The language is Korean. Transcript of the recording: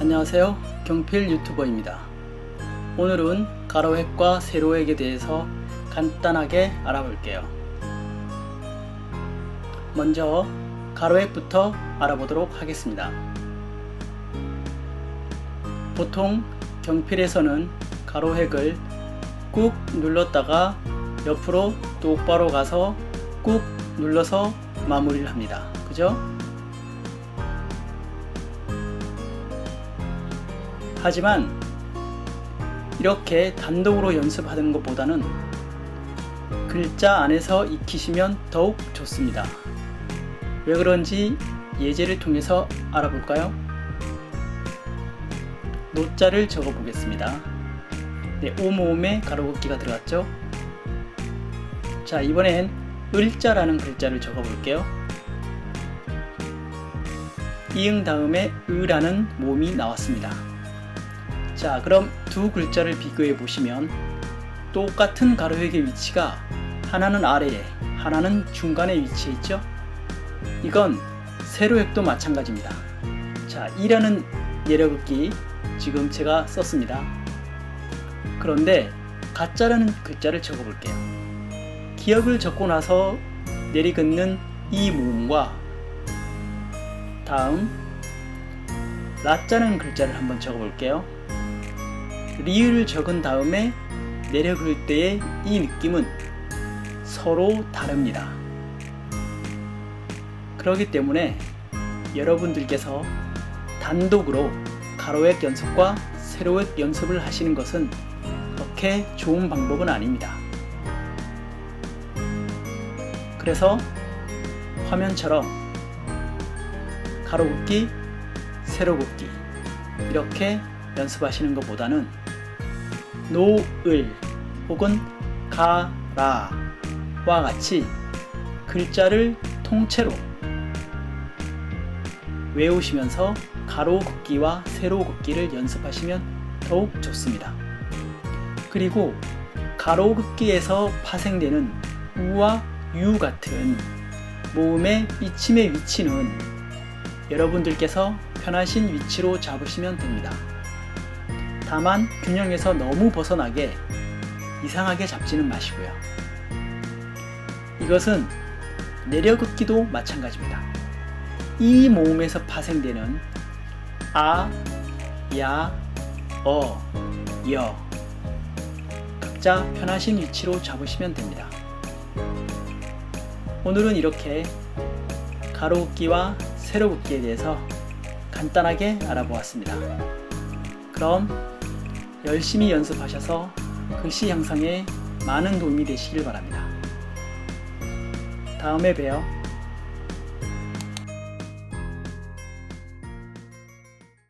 안녕하세요. 경필 유튜버입니다. 오늘은 가로획과 세로획에 대해서 간단하게 알아볼게요. 먼저 가로획부터 알아보도록 하겠습니다. 보통 경필에서는 가로획을 꾹 눌렀다가 옆으로 똑바로 가서 꾹 눌러서 마무리를 합니다. 그죠? 하지만 이렇게 단독으로 연습하는 것보다는 글자 안에서 익히시면 더욱 좋습니다. 왜 그런지 예제를 통해서 알아볼까요? 노자를 적어 보겠습니다. 네, 오모음에 가로 긋기가 들어갔죠? 자, 이번엔 을자라는 글자를 적어 볼게요. 이응 다음에 으라는 모음이 나왔습니다. 자, 그럼 두 글자를 비교해 보시면 똑같은 가로획의 위치가 하나는 아래에, 하나는 중간에 위치해 있죠? 이건 세로획도 마찬가지입니다. 자, 이라는 내려긋기 지금 제가 썼습니다. 그런데 가짜라는 글자를 적어 볼게요. 기억을 적고 나서 내리긋는 이 모음과 다음 라자는 글자를 한번 적어 볼게요. 리을을 적은 다음에 내려글 때의 이 느낌은 서로 다릅니다. 그렇기 때문에 여러분들께서 단독으로 가로획 연습과 세로획 연습을 하시는 것은 그렇게 좋은 방법은 아닙니다. 그래서 화면처럼 가로 긋기, 세로 긋기 이렇게 연습하시는 것보다는 노을 혹은 가라와 같이 글자를 통째로 외우시면서 가로 긋기와 세로 긋기를 연습하시면 더욱 좋습니다. 그리고 가로 긋기에서 파생되는 우와 유 같은 모음의 이침의 위치는 여러분들께서 편하신 위치로 잡으시면 됩니다. 다만 균형에서 너무 벗어나게 이상하게 잡지는 마시고요. 이것은 내려긋기도 마찬가지입니다. 이 모음에서 파생되는 아, 야, 어, 여 각자 편하신 위치로 잡으시면 됩니다. 오늘은 이렇게 가로긋기와 세로긋기에 대해서 간단하게 알아보았습니다. 그럼 열심히 연습하셔서 글씨 향상에 많은 도움이 되시길 바랍니다. 다음에 봬요.